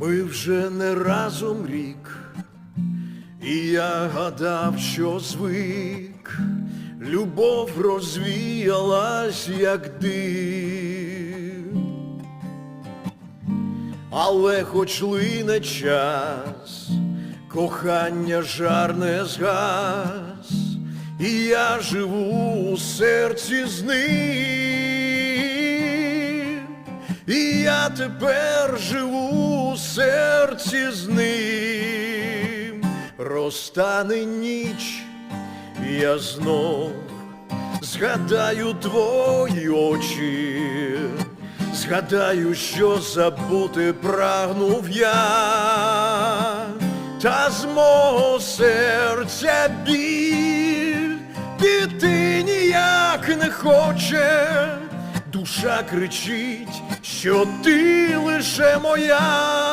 Ми вже не разом рік, і я гадав, що звик, любов розвіялась, як дим. Але хоч лине час, кохання жар не згас, і я живу у серці з ним, і я тепер живу у серці з ним, розтане ніч, я знов згадаю твої очі. Згадаю, що забути прагнув я, та з мого серця біль піти ніяк не хоче, душа кричить, що ти лише моя.